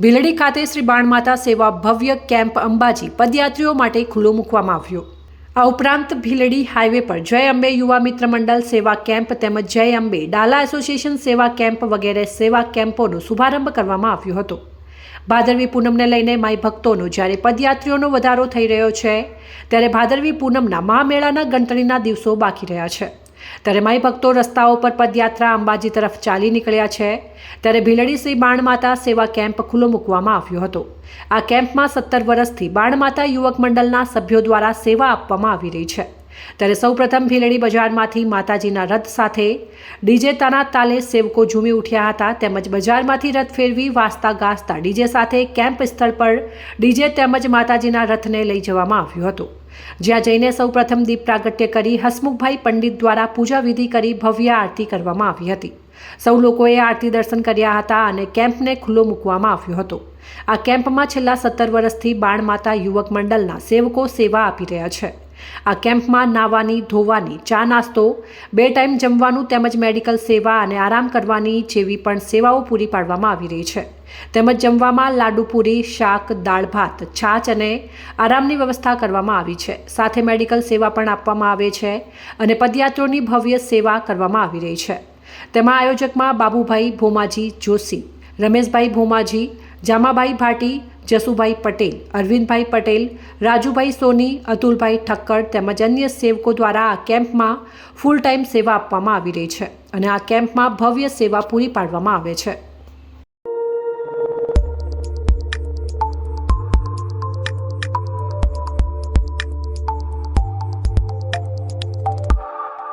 ભીલડી ખાતે શ્રી બાણમાતા સેવા ભવ્ય કેમ્પ અંબાજી પદયાત્રીઓ માટે ખુલ્લો મૂકવામાં આવ્યો. આ ઉપરાંત ભીલડી હાઈવે પર જય અંબે યુવા મિત્ર મંડળ સેવા કેમ્પ તેમજ જય અંબે ડાલા એસોસિએશન સેવા કેમ્પ વગેરે સેવા કેમ્પોનો શુભારંભ કરવામાં આવ્યો હતો. ભાદરવી પૂનમને લઈને માઈ ભક્તોનો જ્યારે પદયાત્રીઓનો વધારો થઈ રહ્યો છે, ત્યારે ભાદરવી પૂનમના મહામેળાના ગણતરીના દિવસો બાકી રહ્યા છે. ત્યારે માઈ ભક્તો રસ્તાઓ પર પદયાત્રા અંબાજી તરફ ચાલી નીકળ્યા છે. ત્યારે ભીલડી શ્રી બાણમાતા સેવા કેમ્પ ખુલ્લો મૂકવામાં આવ્યો હતો. આ કેમ્પમાં સત્તર વર્ષથી બાણમાતા યુવક મંડળના સભ્યો દ્વારા સેવા આપવામાં આવી રહી છે. ત્યારે સૌપ્રથમ ભીલડી બજારમાંથી માતાજીના રથ સાથે ડીજે તાના તાલે સેવકો ઝૂમી ઉઠ્યા હતા. તેમજ બજારમાંથી રથ ફેરવી વાસતા ગાસતા ડીજે સાથે કેમ્પ સ્થળ પર ડીજે તેમજ માતાજીના રથને લઈ જવામાં આવ્યો હતો. જ્યાં જઈને સૌપ્રથમ દીપ પ્રાગટ્ય કરી હસમુખભાઈ પંડિત દ્વારા પૂજા વિધિ કરી ભવ્ય આરતી કરવામાં આવી હતી. સૌ લોકોએ આરતી દર્શન કર્યા હતા અને કેમ્પને ખુલ્લો મૂકવામાં આવ્યો હતો. આ કેમ્પમાં છેલ્લા સત્તર વર્ષથી બાણમાતા યુવક મંડળના સેવકો સેવા આપી રહ્યા છે. આ કેમ્પમાં નાવાની, ધોવાની, ચા નાસ્તો, બે ટાઈમ જમવાનું તેમજ મેડિકલ સેવા અને આરામ કરવાની જેવી પણ સેવાઓ પૂરી પાડવામાં આવી રહી છે. તેમજ જમવામાં લાડુ પૂરી, શાક, દાળ ભાત, છાશ અને આરામની વ્યવસ્થા કરવામાં આવી છે. સાથે મેડિકલ સેવા પણ આપવામાં આવે છે અને પદયાત્રીઓની ભવ્ય સેવા કરવામાં આવી રહી છે. તેમાં આયોજકમાં બાબુભાઈ ભોમાજી જોશી, રમેશભાઈ ભોમાજી, જામાભાઈ ભાટી જસુભાઈ પટેલ, અરવિંદભાઈ પટેલ, રાજુભાઈ સોની, અતુલભાઈ ઠક્કર તેમજ અન્ય સેવકો દ્વારા આ કેમ્પમાં ફૂલ ટાઈમ સેવા આપવામાં આવી રહી છે અને આ કેમ્પમાં ભવ્ય સેવા પૂરી પાડવામાં આવે છે.